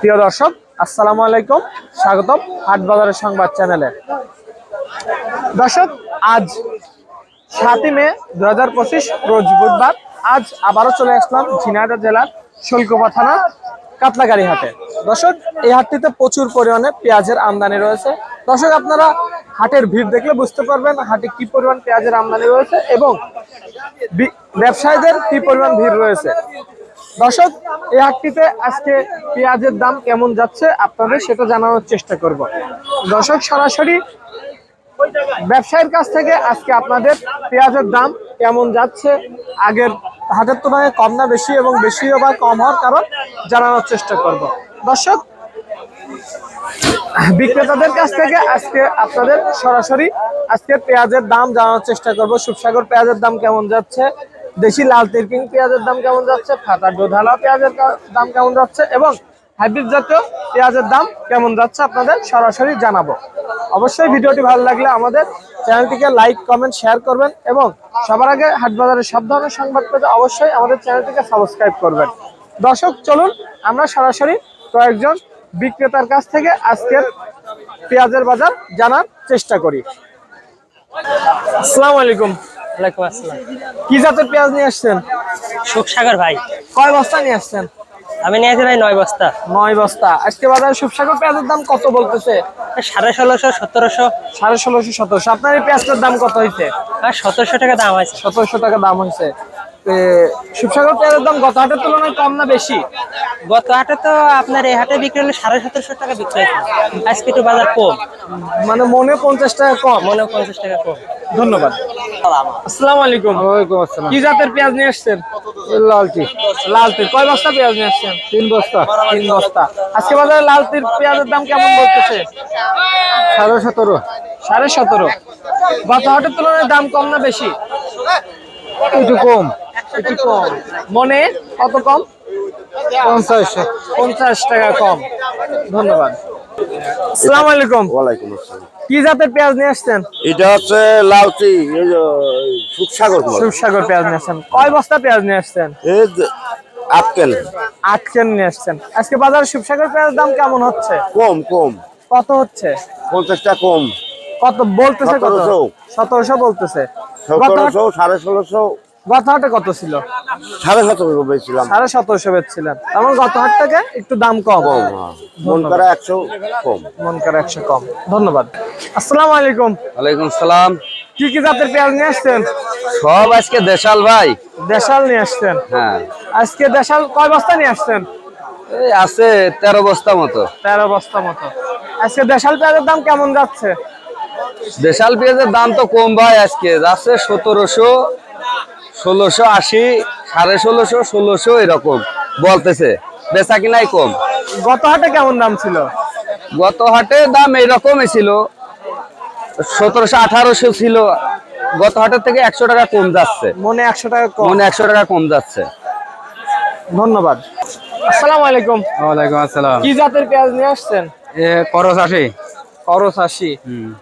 প্রিয় দর্শক, আসসালামু আলাইকুম। স্বাগতম হাট বাজারের সংবাদ চ্যানেলে। দর্শক, আজ সাতই মে দু হাজার পঁচিশ, রোজ বুধবার। আজ আবারও চলে আসলাম ঝিনাইদহ জেলার শৈলকুপা থানা কাতলাগাড়ি হাটে। দর্শক, এই হাটটিতে প্রচুর পরিমাণে পেঁয়াজের আমদানি রয়েছে। দর্শক, আপনারা হাটের ভিড় দেখলে বুঝতে পারবেন হাটে কি পরিমাণ পেঁয়াজের আমদানি রয়েছে এবং ব্যবসায়ীদের কি পরিমাণ ভিড় রয়েছে। দর্শক, এই হাটটিতে আজকে পেঁয়াজের দাম কেমন যাচ্ছে আপনাদের সেটা জানানোর চেষ্টা করব। দর্শক, সরাসরি ব্যবসায়ীর কাছ থেকে আজকে আপনাদের পেঁয়াজের দাম কেমন যাচ্ছে, আগের হাটের তুলনায় কম না বেশি এবং বেশি বা কম হওয়ার কারণ জানানোর চেষ্টা করব। দর্শক, বিক্রেতাদের কাছ থেকে আজকে আপনাদের সরাসরি আজকে পেঁয়াজের দাম জানানোর চেষ্টা করব। সুপসাগর পেঁয়াজের দাম কেমন যাচ্ছে দেশি লাল তিরকিং পেঁয়াজের দাম কেমন যাচ্ছে? ফাটা ডোধালা পেঁয়াজের দাম কেমন যাচ্ছে? এবং হাইব্রিড জাতীয় পেঁয়াজের দাম কেমন যাচ্ছে আপনাদের সরাসরি জানাব। অবশ্যই ভিডিওটি ভালো লাগলে আমাদের চ্যানেলটিকে লাইক, কমেন্ট, শেয়ার করবেন এবং সবার আগে হাট বাজারের সব ধরনের সংবাদ পেতে অবশ্যই আমাদের চ্যানেলটিকে সাবস্ক্রাইব করবেন। দর্শক, চলুন, আমরা সরাসরি কয়েকজন বিক্রেতার কাছ থেকে আজকের পেঁয়াজের বাজার জানার চেষ্টা করি। আসসালামু আলাইকুম। ওয়ালাইকুম আসসালাম। কি জাতের পেঁয়াজ নিয়ে আসছেন? সুখসাগর ভাই। কয় বস্তা নিয়ে আসছেন? আমি নিয়েছি ভাই নয় বস্তা। নয় বস্তা। আজকে বাজারে সুপসাগর পেঁয়াজের দাম কত বলতেছে? সাড়ে ষোলোশো সতেরোশো। সাড়ে ষোলোশো সতেরোশো। আপনার এই পেঁয়াজটার দাম কত হয়েছে সতেরোশো টাকা দাম আছে সতেরোশো টাকা দাম হয়েছে এ, সুপসাগর পেঁয়াজের দাম গত হাটের তুলনায় কম না বেশি? গত হাটে তো আপনার এই হাটে বিক্রি হলে সাড়ে সতেরোশো টাকা বিক্রি হয়েছে। আজকে একটু বাজার কম। মানে মনে পঞ্চাশ টাকা কম। মনে পঞ্চাশ টাকা কম। ধন্যবাদ। আসসালামু আলাইকুম। ওয়ালাইকুম আসসালাম। কি জাতের পেঁয়াজ নিয়ে আসছেন? লালটি। লাল তীর কয় বস্তা পেঁয়াজ নিয়ে আসছেন? তিন বস্তা। তিন বস্তা। আজকে বাজারে লাল তীর পেঁয়াজের দাম কেমন বলতেছে? সাড়ে সতেরো। সাড়ে সতেরো। গত হাটের তুলনায় দাম কম না বেশি? একটু কম। একটু কম। মনে কত কম? পঞ্চাশ। পঞ্চাশ টাকা কম। ধন্যবাদ। আসসালামু আলাইকুম। ওয়ালাইকুম আসসালাম। কি জাতের পেঁয়াজ নিয়ে আসছেন? এটা হচ্ছে লাউচি কুমার শিবসাগর পেঁয়াজ নিয়ে আসছেন। কয় বস্তা পেঁয়াজ নিয়ে আসছেন? আটকেল আট কেন। নিয়ে আসছেন। আজকে বাজারে শিবসাগর পেঁয়াজ দাম কেমন হচ্ছে? কম কম। কত হচ্ছে? পঞ্চাশটা কম। কত বলতেছে কত। সতেরোশো। বলতেছে। সতেরোশো সাড়ে ষোলোশো। গত হাটে কত ছিল? সাড়ে সতেরোশো বেচছিলাম। সাড়ে সতেরোশো বেচছিলেন। তেমন গত হাট থেকে একটু দাম কম। কম হ্যাঁ। মন করা একশো কম। মন করে একশো কম। ধন্যবাদ। আসসালামু আলাইকুম। ওয়ালাইকুম সালাম কি কি জাতের পেঁয়াজ নিয়ে আসছেন? সব আজকে দেশাল ভাই। দেশাল নিয়ে আসছেন। হ্যাঁ। আজকে দেশাল কয় বস্তা নিয়ে আসছেন? এই আছে তেরো বস্তা মতো। তেরো বস্তা মতো। আজকে দেশাল পেঁয়াজের দাম কেমন যাচ্ছে? দেশাল পেঁয়াজের দাম তো কম ভাই আজকে। যাচ্ছে সতেরোশো ষোলোশো আশি সাড়ে ষোলোশো ষোলোশো এরকম বলতেছে। বেচা কিনাই কম। গত হাটে কেমন দাম ছিল? গত হাটে দাম এইরকমই ছিল। সতেরোশো আঠারোশো ছিল। গত হাটের থেকে একশো টাকা কম যাচ্ছে। মনে একশো টাকা কম। মনে একশো টাকা কম যাচ্ছে। ধন্যবাদ। আসসালামু আলাইকুম। ওয়ালাইকুম আসসালাম। কি জাতের পেঁয়াজ নিয়ে আসছেন? এ করস আসে করস আশি।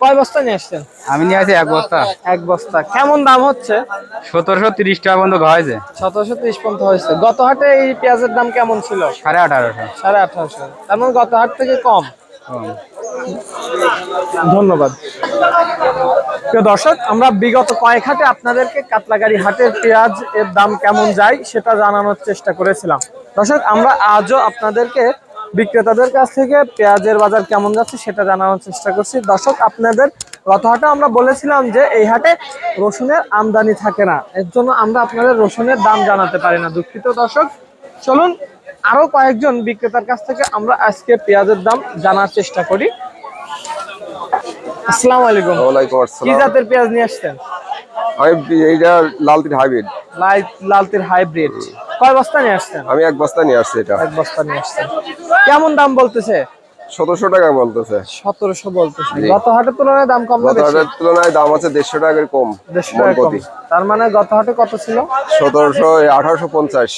কয় বস্তা নিয়ে আসছেন? আমি নিয়ে আসি এক বস্তা। এক বস্তা। কেমন দাম হচ্ছে? সতেরোশো তিরিশ টাকা পর্যন্ত হয়েছে। সতেরোশো ত্রিশ পর্যন্ত হয়েছে। গত হাটে এই পেঁয়াজের দাম কেমন ছিল? সাড়ে আঠারোশো। সাড়ে আঠারোশো। তার মানে গত হাট থেকে কম। ধন্যবাদ। প্রিয় দর্শক আমরা বিগত কয়েক হাটে আপনাদেরকে কাতলাগাড়ি হাটের পেঁয়াজ এর দাম কেমন যায় সেটা জানানোর চেষ্টা করেছিলাম। দর্শক আমরা আজও আপনাদেরকে বিক্রেতাদের কাছ থেকে পেঁয়াজের বাজার কেমন যাচ্ছে সেটা জানানোর চেষ্টা করছি। দর্শক আপনাদের গত হাটে আমরা বলেছিলাম যে এই হাটে রসুনের আমদানি থাকে না। এর জন্য আমরা আপনাদের রসুনের দাম জানাতে পারি না দুঃখিত দর্শক। চলুন আরও কয়েকজন বিক্রেতার কাছ থেকে আমরা আজকে পেঁয়াজের দাম জানার চেষ্টা করি। আসসালামু আলাইকুম। ওয়ালাইকুম কি আসসালাম। জাতের পেঁয়াজ নিয়ে আসছেন? এইটা লালতির হাইব্রিড। লাল লালতির হাইব্রিড। কয় বস্তা নিয়ে আসছেন? আমি এক বস্তা নিয়ে আসছি এটা। এক বস্তা নিয়ে আসছেন। কেমন দাম বলতেছে? সতেরোশো টাকা বলতেছে। সতেরোশো বলতেছে। গত হাটের তুলনায় দাম কম গত হাটের তুলনায় দাম আছে দেড়শো টাকার কম তার মানে গত হাটে কত ছিল? সতেরোশো আঠারোশো পঞ্চাশ।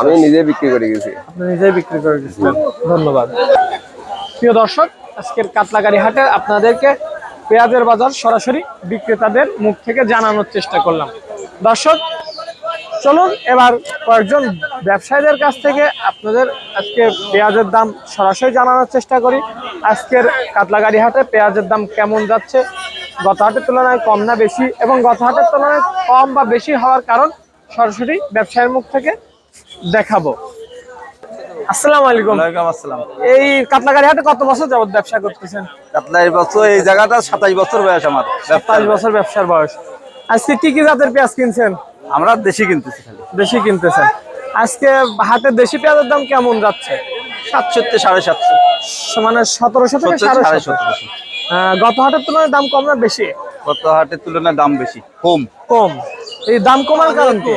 আমি নিজে বিক্রি করে গেছি। আপনি নিজেই বিক্রি করে দিচ্ছেন ধন্যবাদ। প্রিয় দর্শক আজকের কাতলাগাড়ি হাটে আপনাদেরকে পেঁয়াজের বাজার সরাসরি বিক্রেতাদের মুখ থেকে জানানোর চেষ্টা করলাম। দর্শক চলুন এবার কয়েকজন ব্যবসায়ীদের কাছ থেকে আপনাদের আজকে পেঁয়াজের দাম সরাসরি জানানোর চেষ্টা করি। আজকের কাতলাগাড়ি হাটে পেঁয়াজের দাম কেমন যাচ্ছে? গত হাটের তুলনায় কম না বেশি? এবং গত হাটের তুলনায় কম বা বেশি হওয়ার কারণ সরাসরি ব্যবসায়ীর মুখ থেকে দেখাবো। আসসালামু আলাইকুম। ওয়ালাইকুম আসসালাম। এই কাতলাগাড়ি হাটে কত বছর যাবত ব্যবসা করতেছেন? কাতলা এই বছর এই জায়গাটা সাতাশ বছর বয়স আমার পাঁচ বছর ব্যবসার বয়স। আজকে কি কি জাতের পেঁয়াজ কিনছেন? আমরা দেশি কিনতেছি খালি। দেশি কিনতেছেন আজকে হাটে দেশি পেঁয়াজের দাম কেমন যাচ্ছে? সাতশো থেকে সাড়ে সাতশো মানে সতেরোশো থেকে সাড়ে সতেরোশো। সতেরোশো। গত হাটের তুলনায় দাম কম না বেশি? গত হাটের তুলনায় দাম বেশি কম। কম। এই দাম কমার কারণ কি?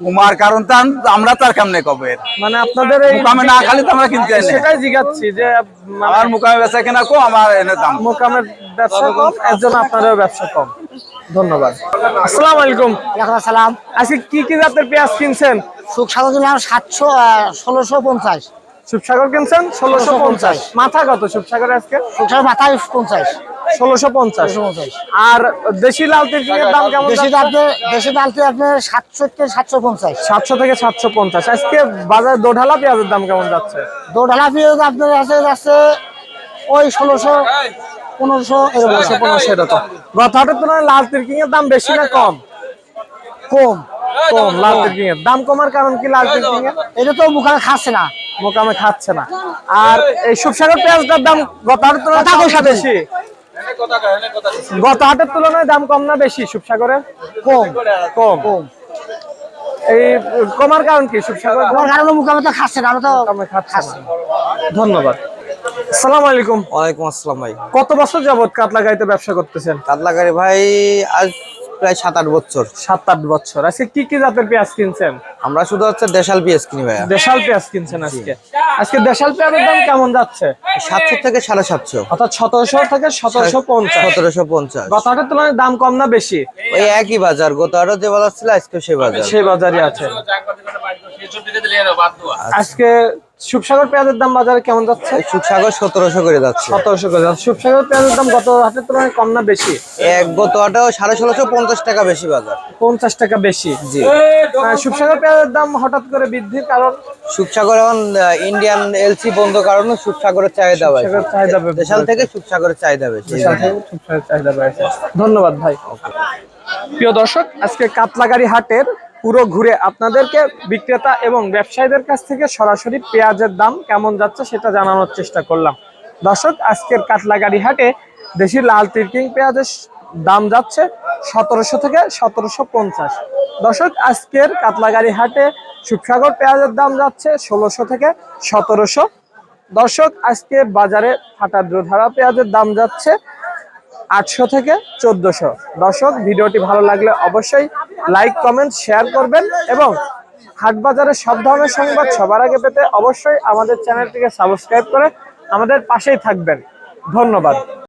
কুমার কারণ তো আম- আমরা তার কেমনে কবে মানে আপনাদের এই মুকামে না খালি তো আমরা কিনতে না। সেটাই জিজ্ঞাচ্ছি যে মানে আমার মুকামে বেচা কেনা কো আমার এনে দাম। মোকামের ব্যবসা কম এর জন্য আপনারও ব্যবসা কম। ধন্যবাদ। আসসালামু আলাইকুম। সালাম আজকে কি কি জাতের পেঁয়াজ কিনছেন? সুখ সাগর কিনলাম সাতশো ষোলোশো পঞ্চাশ। সুপসাগর কিনছেন? ষোলোশো পঞ্চাশ। মাথা কত সুপসাগর আজকে? সুখ সাগর মাথায় পঞ্চাশ। ষোলোশো পঞ্চাশ। আর দেশি লাল দাম কেমন দেশি যাচ্ছে? ডালতে দেশি ডালতে আপনার সাতশো থেকে সাতশো পঞ্চাশ। সাতশো থেকে সাতশো পঞ্চাশ। আজকে বাজার দোঢালা পেঁয়াজের দাম কেমন যাচ্ছে? দোঢালা পেঁয়াজ আপনার আছে আছে ওই ষোলোশো পনেরোশো ষোলোশো পনেরোশো এরকম গত হাটের তুলনায় লাল তিরকিং এর দাম বেশি না কম? কম কম লাল তিরকিং এর। দাম কমার কারণ কি লাল তিরকিং এর? এটা তো মুখানে খাচ্ছে না মোকামে খাচ্ছে না। আর এই সুপসাগর পেঁয়াজটার দাম গত হাটের তুলনায় কথা কম বেশি। গত হাটের তুলনায় দাম কম না বেশি সুপসাগরের? কম কম। কম। এই কমার কারণ কি সুপসাগর? আমার কারণে মুখামে তো খাচ্ছে না আমরা তো খাচ্ছে। ধন্যবাদ। আসসালামু আলাইকুম। ওয়ালাইকুম আসসালাম ভাই। কত বছর যাবত কাতলা গাইতে ব্যবসা করতেছেন? কাতলাকারি ভাই আজ প্রায় সাত আট বছর। সাত আট বছর। আজকে কি কি জাতের পেঁয়াজ কিনছেন? আমরা শুধু হচ্ছে দেশাল পিএস কিনি ভাইয়া। দেশাল পেঁয়াজ কিনছেন আজকে। আজকে দেশাল পেঁয়াজের দাম কেমন যাচ্ছে? সাতশো থেকে সাড়ে সাতশো। অর্থাৎ সতেরোশো থেকে সতেরোশো পঞ্চাশ। সতেরোশো পঞ্চাশ। গত হাটের তুলনায় দাম কম না বেশি? ওই একই বাজার। গত আরও যে বাজার ছিল আজকে সে বাজার। সেই বাজারই আছে। আজকে সুপসাগর পেঁয়াজের দাম বাজারে কেমন যাচ্ছে? সুখসাগর সতেরোশো করে যাচ্ছে। সতেরোশো করে যাচ্ছে। সুপসাগর পেঁয়াজের দাম গত হাটের তুলনায় কম না বেশি? এক গত আটাও সাড়ে ষোলোশো পঞ্চাশ টাকা বেশি বাজার। পঞ্চাশ টাকা বেশি। জি। সুপসাগর পেঁয়াজের দাম হঠাৎ করে বৃদ্ধির কারণ? সুখসাগর এখন ইন্ডিয়ান এলসি বন্ধ কারণে সুখসাগরের চাহিদা সুপসাগর চাহিদা। দেশাল থেকে সুখসাগরের চাহিদা বেশি। সুপসাগরের চাহিদা বেড়েছে। ধন্যবাদ ভাই। প্রিয় দর্শক আজকে কাতলাগাড়ি হাটের পুরো ঘুরে আপনাদেরকে বিক্রেতা এবং ব্যবসায়ীদের কাছ থেকে সরাসরি পেঁয়াজের দাম কেমন যাচ্ছে সেটা জানানোর চেষ্টা করলাম। দর্শক, আজকের কাতলাগাড়ি হাটে দেশি লাল তিরকিং পেঁয়াজের দাম যাচ্ছে সতেরোশো থেকে সতেরোশো পঞ্চাশ। দর্শক, আজকের কাতলাগাড়ি হাটে সুখসাগর পেঁয়াজের দাম যাচ্ছে ষোলোশো থেকে সতেরোশো। দর্শক, আজকে বাজারে ফাটা দ্রোধারা পেঁয়াজের দাম যাচ্ছে আটশো থেকে চোদ্দশো। দর্শক, ভিডিওটি ভালো লাগলে অবশ্যই লাইক কমেন্ট শেয়ার করবেন এবং হাট বাজারের সব ধরনের সংবাদ সবার আগে পেতে অবশ্যই আমাদের চ্যানেলটিকে সাবস্ক্রাইব করে আমাদের পাশেই থাকবেন। ধন্যবাদ।